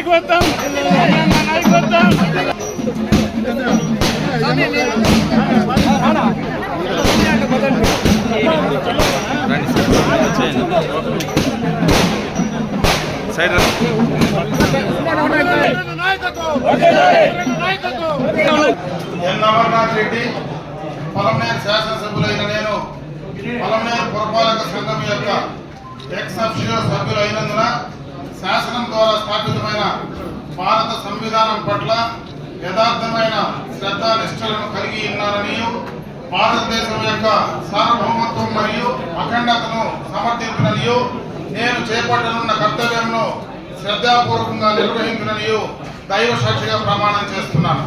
నాయకత్వం. నాయకత్వం side N Amarnath Reddy Polamneru శాసనసభ్యులైన నేను పొలంనేరు పురపాలక సంఘం యొక్క ఎక్స్ సభ్యులైనందున శాసనం ద్వారా స్థాపితమైన భారత సంవిధానం పట్ల యథార్థమైన శ్రద్ధ నిష్ఠలను కలిగి ఉన్నారని భారతదేశం యొక్క సార్వభౌమత్వం మరియు అఖండతను సమర్థించుననియు నేను చేపట్టనున్న కర్తవ్యంను శ్రద్ధాపూర్వకంగా నిర్వహించుననియు దైవ సాక్షిగా ప్రమాణం చేస్తున్నాను.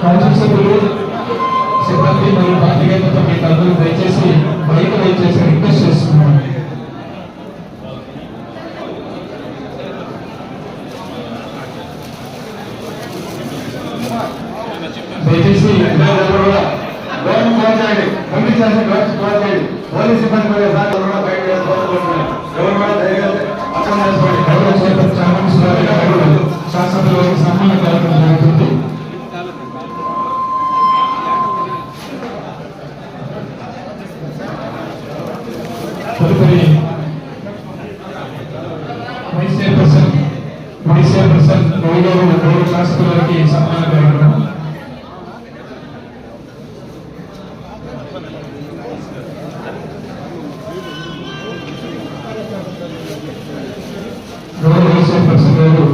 కౌన్సిల్ సభ్యులు సిబ్బంది మరియు పాత్రికేయులతో మీకు అందరూ దయచేసి బయట దయచేసి రిక్వెస్ట్ చేస్తున్నాను దయచేసి అందరూ కూడా డోర్లు క్లోజ్ చేయండి కమ్యూనికేషన్ డోర్స్ క్లోజ్ చేయండి పోలీస్ సిబ్బంది కూడా సార్ కూడా బయట వేసుకోవాలి ఎవరు కూడా ధైర్యంగా అర్థం చేసుకోండి గౌరవ చేపట్టి చాలా శాసనసభ్యులకు సన్మాన కార్యక్రమం జరుగుతుంది తదుపరి వైస్ చైర్పర్సన్ వైస్ చైర్పర్సన్ గౌరవ గౌరవ శాసకులకి సన్మాన కార్యక్రమం గౌరవ వైస్ చైర్పర్సన్ గారు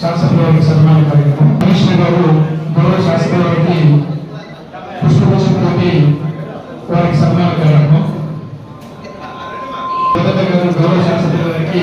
శాసనసభకి సన్మాన కార్యక్రమం కమిషనర్ గారు గౌరవ శాసకులకి పుష్పగుచ్చంతోటి వారికి సన్మాన కార్యక్రమం మొదట గారు గౌరవ శాసనసభకి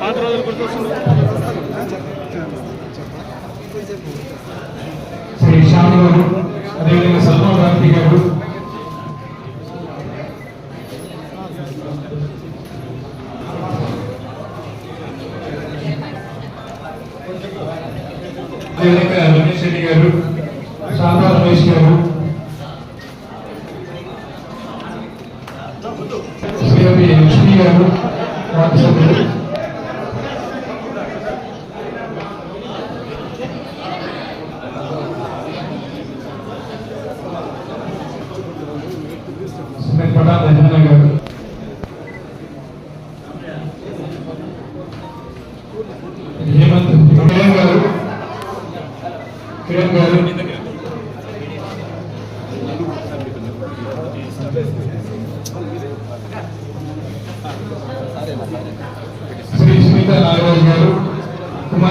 పాత రోజులు గుర్తొస్తుంది శ్రీ శ్యామ్ గారు అదేవిధంగా సల్మాన్ గారు శ్రీమతి లక్ష్మి గారు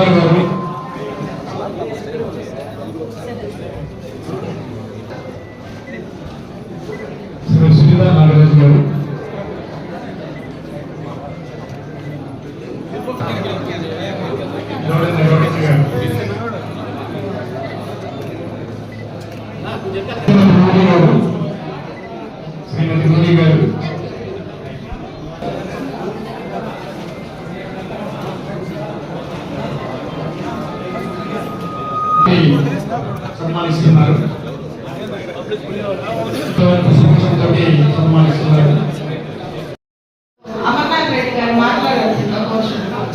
Obrigado. సన్మానిస్తున్నారు. సన్మానిస్తున్నారు. అమర్నాథ్ రెడ్డి గారు మాట్లాడాల్సిన కోరుతున్నాను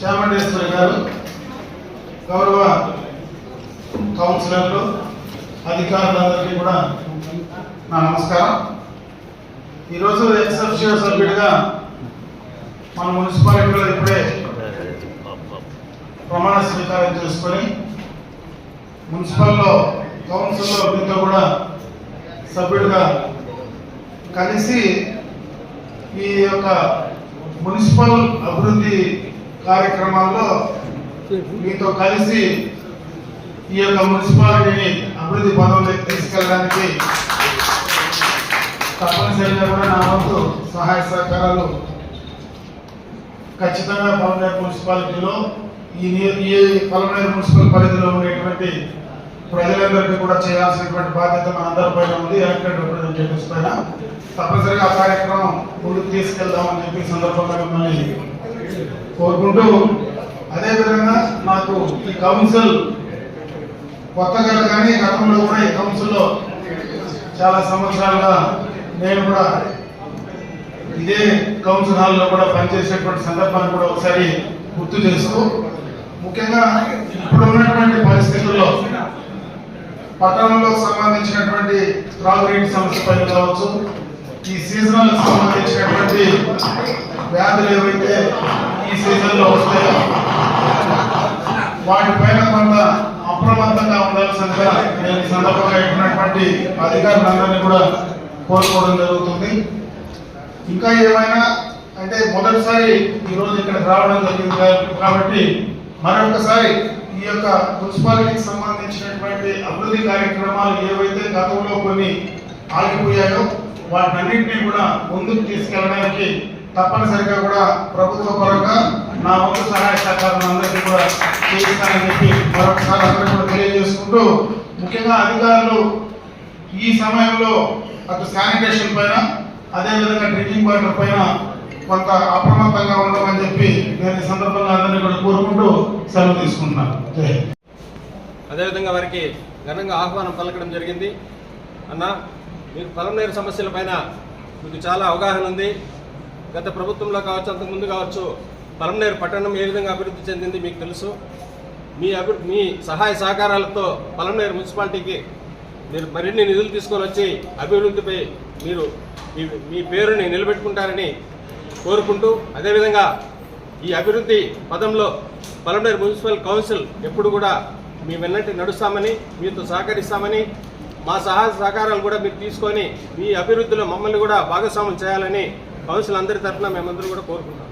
చాముండేశ్వరి గారు గౌరవ కౌన్సిలర్లు అధికారులందరికీ కూడా నా నమస్కారం. ఈరోజు ఎక్సెప్షియల్ సభ్యుడిగా మన మున్సిపాలిటీలో ఇప్పుడే ప్రమాణ స్వీకారం చేసుకొని మున్సిపల్లో కౌన్సిల్లో మీతో కూడా సభ్యుడిగా కలిసి ఈ యొక్క మున్సిపల్ అభివృద్ధి కార్యక్రమాల్లో మీతో కలిసి ఈ యొక్క మున్సిపాలిటీని అభివృద్ధి పదంలోకి తీసుకెళ్ళడానికి తప్పనిసరిగా కూడా నా వంతు సహాయ సహకారాలు ఖచ్చితంగా పవన్ మున్సిపాలిటీలో ఈ ఈ పలమనేరు మున్సిపల్ పరిధిలో ఉండేటువంటి ప్రజలందరికీ కూడా చేయాల్సినటువంటి బాధ్యత మనందరిపైన ఉంది. ఎలక్టెడ్ రిప్రజెంటేటివ్స్ పైన తప్పనిసరిగా ఆ కార్యక్రమం ముందుకు తీసుకెళ్దామని చెప్పి సందర్భంగా మిమ్మల్ని కోరుకుంటూ అదేవిధంగా నాకు ఈ కౌన్సిల్ కొత్తగా కానీ గతంలో కూడా ఈ కౌన్సిల్లో చాలా సంవత్సరాలుగా నేను కూడా ఇదే కౌన్సిల్ హాల్లో కూడా పనిచేసేటువంటి సందర్భాన్ని కూడా ఒకసారి గుర్తు చేస్తూ ముఖ్యంగా ఇప్పుడు ఉన్నటువంటి పరిస్థితుల్లో పట్టణంలో సంబంధించినటువంటి త్రాగునీటి సమస్య పైన కావచ్చు ఈ సీజనల్ సంబంధించినటువంటి వ్యాధులు ఏవైతే ఈ సీజన్లో వస్తాయో వాటిపైన కొంత అప్రమత్తంగా ఉండాల్సిందిగా నేను సందర్భంగా ఇచ్చినటువంటి అధికారులందరినీ కూడా కోరుకోవడం జరుగుతుంది. ఇంకా ఏమైనా అంటే మొదటిసారి ఈ రోజు ఇక్కడికి రావడం జరిగింది కాబట్టి మరొకసారి ఈ యొక్క మున్సిపాలిటీకి సంబంధించినటువంటి అభివృద్ధి కార్యక్రమాలు ఏవైతే గతంలో కొన్ని ఆగిపోయాయో వాటన్నింటినీ కూడా ముందుకు తీసుకెళ్ళడానికి తప్పనిసరిగా కూడా ప్రభుత్వ పరంగా నా వంతు సహాయ సహకారం అందరికీ కూడా చేయిస్తానని చెప్పి మరొకసారి అందరికీ కూడా తెలియజేసుకుంటూ ముఖ్యంగా అధికారులు ఈ సమయంలో అటు శానిటేషన్ పైన అదేవిధంగా డ్రింకింగ్ వాటర్ పైన కొంత అప్రమత్తంగా ఉండమని చెప్పి నేను ఈ సందర్భంగా అందరినీ కూడా కోరుకుంటూ సెలవు తీసుకుంటున్నాను. అదేవిధంగా వారికి ఘనంగా ఆహ్వానం పలకడం జరిగింది. అన్న మీరు పొలం సమస్యల సమస్యలపైన మీకు చాలా అవగాహన ఉంది. గత ప్రభుత్వంలో కావచ్చు అంతకుముందు కావచ్చు పొలంనేరు పట్టణం ఏ విధంగా అభివృద్ధి చెందింది మీకు తెలుసు. మీ అభి మీ సహాయ సహకారాలతో పొలంనేరు మున్సిపాలిటీకి మీరు మరిన్ని నిధులు తీసుకొని వచ్చి అభివృద్ధిపై మీరు మీ మీ పేరుని నిలబెట్టుకుంటారని కోరుకుంటూ అదేవిధంగా ఈ అభివృద్ధి పదంలో పలమనేరు మున్సిపల్ కౌన్సిల్ ఎప్పుడు కూడా మీ వెన్నట్టు నడుస్తామని మీతో సహకరిస్తామని మా సహాయ సహకారాలు కూడా మీరు తీసుకొని మీ అభివృద్ధిలో మమ్మల్ని కూడా భాగస్వామ్యం చేయాలని కౌన్సిల్ అందరి తరఫున మేమందరూ కూడా కోరుకుంటాం